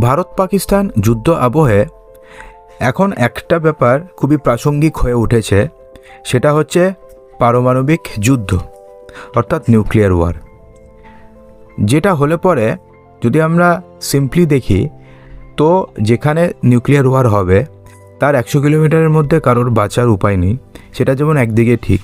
ভারত পাকিস্তান যুদ্ধ আবহে এখন একটা ব্যাপার খুবই প্রাসঙ্গিক হয়ে উঠেছে, সেটা হচ্ছে পারমাণবিক যুদ্ধ, অর্থাৎ নিউক্লিয়ার ওয়ার। যেটা হলে পরে যদি আমরা সিম্পলি দেখি, তো যেখানে নিউক্লিয়ার ওয়ার হবে, তার একশো কিলোমিটারের মধ্যে কারোর বাঁচার উপায় নেই, সেটা যেমন একদিকে ঠিক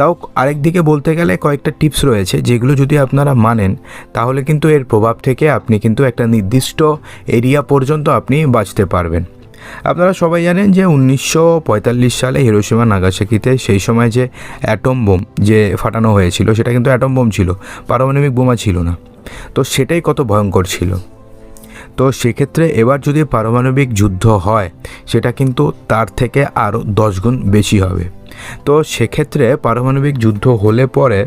তাও আরেক দিকে বলতে গেলে কয়েকটা টিপস রয়েছে যেগুলো যদি আপনারা মানেন, তাহলে কিন্তু এর প্রভাব থেকে আপনি কিন্তু একটা নির্দিষ্ট এরিয়া পর্যন্ত আপনি বাঁচতে পারবেন। আপনারা সবাই জানেন যে উনিশশো পঁয়তাল্লিশ সালে হিরোসীমা নাগাসাকিতে সেই সময় যে অ্যাটম বোম যে ফাটানো হয়েছিল, সেটা কিন্তু অ্যাটম বোম ছিল, পারমাণবিক বোমা ছিল না। তো সেটাই কত ভয়ঙ্কর ছিল। তো সেক্ষেত্রে এবার যদি পারমাণবিক যুদ্ধ হয়, সেটা কিন্তু তার থেকে আরও দশ গুণ বেশি হবে। তো সেক্ষেত্রে পারমাণবিক যুদ্ধ হলে পরে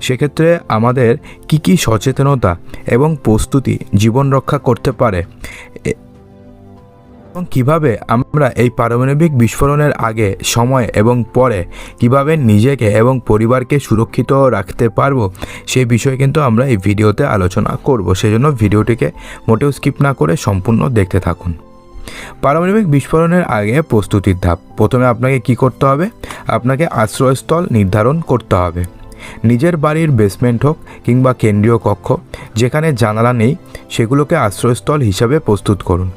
সেক্ষেত্রে আমাদের কি কি সচেতনতা এবং প্রস্তুতি জীবন রক্ষা করতে পারে? এবং কীভাবে আমরা এই পারমাণবিক বিস্ফোরণের আগে, সময় এবং পরে কীভাবে নিজেকে এবং পরিবারকে সুরক্ষিত রাখতে পারব সেই বিষয়ে কিন্তু আমরা এই ভিডিওতে আলোচনা করব। সেজন্য ভিডিওটিকে মোটেও স্কিপ না করে সম্পূর্ণ দেখতে থাকুন। পারমাণবিক বিস্ফোরণের আগে প্রস্তুতির ধাপ। প্রথমে আপনাকে কি করতে হবে? আপনাকে আশ্রয়স্থল নির্ধারণ করতে হবে। নিজের বাড়ির বেসমেন্ট হোক কিংবা কেন্দ্রীয় কক্ষ, যেখানে জানালা নেই, সেগুলোকে আশ্রয়স্থল হিসাবে প্রস্তুত করুন।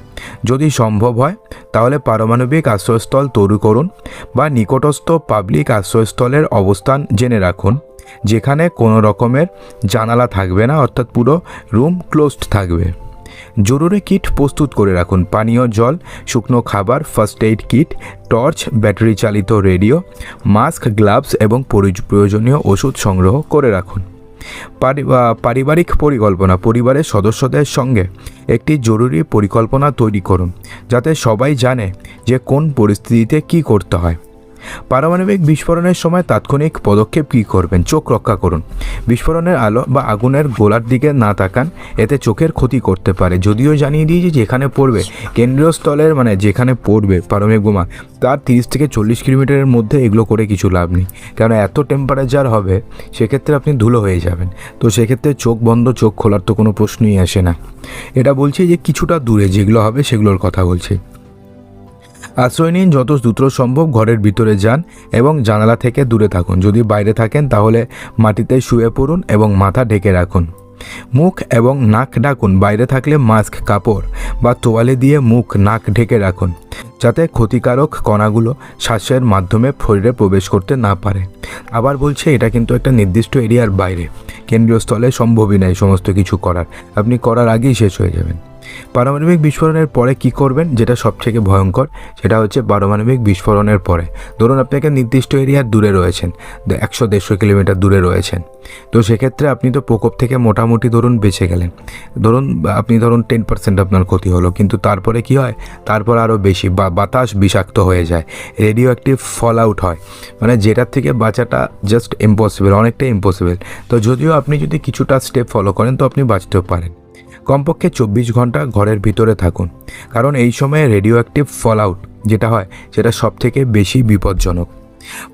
যদি সম্ভব হয়, তাহলে পারমাণবিক আশ্রয়স্থল তৈরি করুন বা নিকটস্থ পাবলিক আশ্রয়স্থলের অবস্থান জেনে রাখুন, যেখানে কোনো রকমের জানালা থাকবে না, অর্থাৎ পুরো রুম ক্লোজড থাকবে। জরুরি কিট প্রস্তুত করে রাখুন। পানীয় জল, শুকনো খাবার first aid kit torch battery চালিত রেডিও মাস্ক গ্লাভস এবং প্রয়োজনীয় ওষুধ সংগ্রহ করে রাখুন। পারি- পারিবারিক পরিকল্পনা, পরিবারের সদস্যদের সঙ্গে একটি জরুরি পরিকল্পনা তৈরি করুন, যাতে সবাই জানে যে কোন পরিস্থিতিতে কী করতে হয়। পারমাণবিক বিস্ফোরণের সময় তাৎক্ষণিক পদক্ষেপ কী করবেন? চোখ রক্ষা করুন। বিস্ফোরণের আলো বা আগুনের গোলার দিকে না তাকান, এতে চোখের ক্ষতি করতে পারে। যদিও জানিয়ে দিয়েছি যেখানে পড়বে, কেন্দ্রীয় স্থলের মানে যেখানে পড়বে পারমাণবিক বোমা, তার তিরিশ থেকে চল্লিশ কিলোমিটারের মধ্যে এগুলো করে কিছু লাভ নেই। কারণ এত টেম্পারেচার হবে, সেক্ষেত্রে আপনি ধুলো হয়ে যাবেন। তো সেক্ষেত্রে চোখ বন্ধ, চোখ খোলার তো কোনো প্রশ্নই আসে না। এটা বলছি যে কিছুটা দূরে যেগুলো হবে সেগুলোর কথা বলছি। আশ্রয় নিন, যত দ্রুত সম্ভব ঘরের ভিতরে যান এবং জানালা থেকে দূরে থাকুন। যদি বাইরে থাকেন, তাহলে মাটিতে শুয়ে পড়ুন এবং মাথা ঢেকে রাখুন। মুখ এবং নাক ডাকুন বাইরে থাকলে মাস্ক, কাপড় বা তোয়ালে দিয়ে মুখ, নাক ঢেকে রাখুন, যাতে ক্ষতিকারক কণাগুলো শ্বাসের মাধ্যমে শরীরে প্রবেশ করতে না পারে। আবার বলছে, এটা কিন্তু একটা নির্দিষ্ট এরিয়ার বাইরে। কেন্দ্রীয় স্থলে সম্ভবই নয় সমস্ত কিছু করার। আপনি করার আগেই শেষ হয়ে যাবেন। পারমাণবিক বিস্ফোরণের পরে কি করবেন, যেটা সবথেকে ভয়ঙ্কর, সেটা হচ্ছে পারমাণবিক বিস্ফোরণের পরে। ধরুন আপনি একটা নির্দিষ্ট এরিয়ার দূরে রয়েছেন একশো দেড়শো কিলোমিটার দূরে রয়েছেন। তো সেক্ষেত্রে আপনি তো প্রকোপ থেকে মোটামুটি ধরুন বেঁচে গেলেন। ধরুন আপনি ধরুন টেন পার্সেন্ট আপনার ক্ষতি হলো, কিন্তু তারপরে কি হয়? তারপর আরও বেশি, বা বাতাস বিষাক্ত হয়ে যায় রেডিও অ্যাক্টিভ ফল আউট হয়। মানে যেটার থেকে বাঁচাটা জাস্ট ইম্পসিবল অনেকটাই ইম্পসিবল তো যদিও আপনি যদি কিছুটা স্টেপ ফলো করেন, তো আপনি বাঁচতেও পারেন। কমপক্ষে চব্বিশ ঘণ্টা ঘরের ভিতরে থাকুন। কারণ এই সময়ে রেডিও অ্যাক্টিভ ফল আউট যেটা হয়, সেটা সব থেকে বেশি বিপজ্জনক।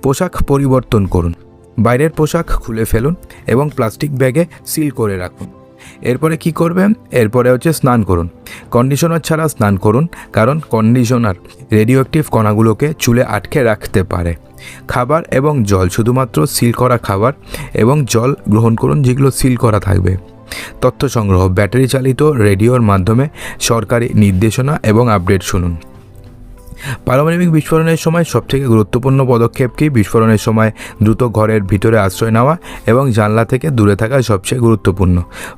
পোশাক পরিবর্তন করুন। বাইরের পোশাক খুলে ফেলুন এবং প্লাস্টিক ব্যাগে সিল করে রাখুন। এরপরে কি করবেন? এরপরে হচ্ছে স্নান করুন। কন্ডিশনার ছাড়া স্নান করুন, কারণ কন্ডিশনার রেডিও অ্যাক্টিভ কণাগুলোকে চুলে আটকে রাখতে পারে। খাবার এবং জল, শুধুমাত্র সিল করা খাবার এবং জল গ্রহণ করুন যেগুলো সিল করা থাকবে। তথ্য সংগ্রহ ব্যাটারি চালিত রেডিওর মাধ্যমে সরকারি নির্দেশনা এবং আপডেট শুনুন। পারমাণবিক বিস্ফোরণের সময় সবথেকে গুরুত্বপূর্ণ পদক্ষেপ কি? বিস্ফোরণের সময় দ্রুত ঘরের ভিতরে আশ্রয় নেওয়া এবং জানলা থেকে দূরে থাকা সবচেয়ে গুরুত্বপূর্ণ।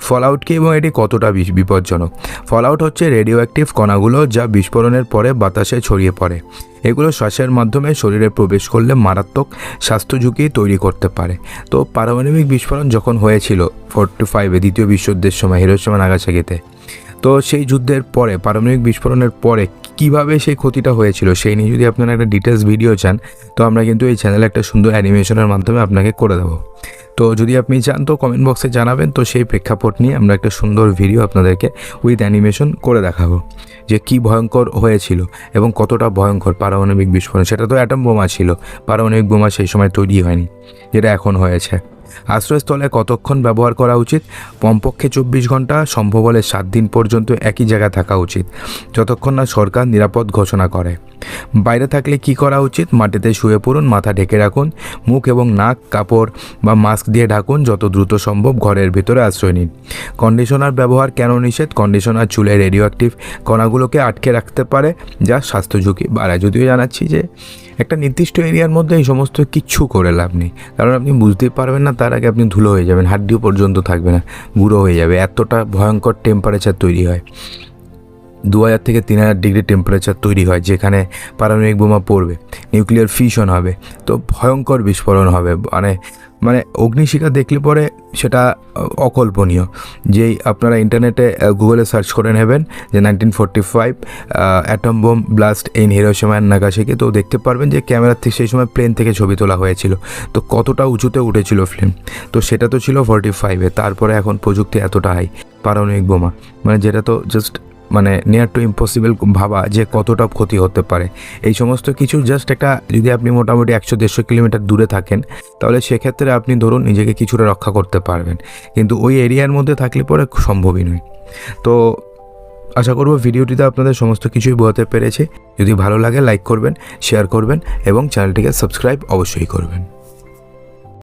ফলআউট কি এবং এটি কতটা বিপজ্জনক? ফলআউট হচ্ছে রেডিও অ্যাক্টিভ কণাগুলো যা বিস্ফোরণের পরে বাতাসে ছড়িয়ে পড়ে। এগুলো শ্বাসের মাধ্যমে শরীরে প্রবেশ করলে মারাত্মক স্বাস্থ্য ঝুঁকি তৈরি করতে পারে। তো পারমাণবিক বিস্ফোরণ যখন হয়েছিল ফোর্টি ফাইভে, দ্বিতীয় বিশ্বযুদ্ধের সময় হিরোশিমা নাগাসাকিতে, তো সেই যুদ্ধের পরে, পারমাণবিক বিস্ফোরণের পরে কীভাবে সেই ক্ষতিটা হয়েছিল, সেই নিয়ে যদি আপনারা একটা ডিটেলস ভিডিও চান, তো আমরা কিন্তু এই চ্যানেলে একটা সুন্দর অ্যানিমেশনের মাধ্যমে আপনাকে করে দেবো। তো যদি আপনি চান, তো কমেন্ট বক্সে জানাবেন, তো সেই প্রেক্ষাপট নিয়ে আমরা একটা সুন্দর ভিডিও আপনাদেরকে উইথ অ্যানিমেশন করে দেখাবো, যে কি ভয়ঙ্কর হয়েছিল এবং কতটা ভয়ঙ্কর পারমাণবিক বিস্ফোরণ। সেটা তো অ্যাটম বোমা ছিল, পারমাণবিক বোমা সেই সময় তৈরি হয়নি, যেটা এখন হয়েছে। আশ্রয়স্থলে কতক্ষণ ব্যবহার করা উচিত? কমপক্ষে চব্বিশ ঘণ্টা সম্ভব হলে সাত দিন পর্যন্ত একই জায়গায় থাকা উচিত। যতক্ষণ না সরকার নিরাপদ ঘোষণা করে। বাইরে থাকলে কি করা উচিত? মাটিতে শুয়ে পড়ুন, মাথা ঢেকে রাখুন, মুখ এবং নাক, কাপড় বা মাস্ক দিয়ে ঢাকুন যত দ্রুত সম্ভব ঘরের ভিতরে আশ্রয় নিন। কন্ডিশনার ব্যবহার কেন নিষেধ? কন্ডিশনার চুলে রেডিও অ্যাক্টিভ কণাগুলোকে আটকে রাখতে পারে, যা স্বাস্থ্য ঝুঁকি বাড়ায়। যদিও জানাচ্ছি যে, একটা নির্দিষ্ট এরিয়ার মধ্যে এই সমস্ত কিচ্ছু করে লাভ নেই। কারণ আপনি বুঝতেই পারবেন না তার আগে আপনি ধুলো হয়ে যাবেন, হাড্ডিও পর্যন্ত থাকবে না, গুঁড়ো হয়ে যাবে, এতটা ভয়ঙ্কর টেম্পারেচার তৈরি হয়। দু হাজার থেকে তিন হাজার ডিগ্রি টেম্পারেচার তৈরি হয়, যেখানে পারমাণবিক বোমা পড়বে নিউক্লিয়ার ফিশন হবে, তো ভয়ঙ্কর বিস্ফোরণ হবে মানে মানে অগ্নিশিখা দেখলে পরে সেটা অকল্পনীয়। যেই আপনারা ইন্টারনেটে গুগলে সার্চ করে নেবেন যে nineteen forty five atom bomb blast in Hiroshima and Nagasaki তো দেখতে পারবেন যে ক্যামেরার থেকে সেই সময় প্লেন থেকে ছবি তোলা হয়েছিল। তো কতটা উঁচুতে উঠেছিল ফিল্ম? তো সেটা তো ছিল ফোরটি ফাইভে, তারপরে এখন প্রযুক্তি এতটা হাই, পারমাণবিক বোমা। মানে যেটা তো জাস্ট মানে নিয়ার টু ইম্পসিবল ভাবা যে কতটা ক্ষতি হতে পারে। এই সমস্ত কিছু জাস্ট একটা যদি আপনি মোটামুটি একশো দেড়শো কিলোমিটার দূরে থাকেন, তাহলে সেক্ষেত্রে আপনি ধরুন নিজেকে কিছুটা রক্ষা করতে পারবেন। কিন্তু ওই এরিয়ার মধ্যে থাকলে পরে সম্ভবই নয়। তো আশা করব ভিডিওটিতে আপনাদের সমস্ত কিছুই বোঝাতে পেরেছে। যদি ভালো লাগে লাইক করবেন শেয়ার করবেন এবং চ্যানেলটিকে সাবস্ক্রাইব অবশ্যই করবেন।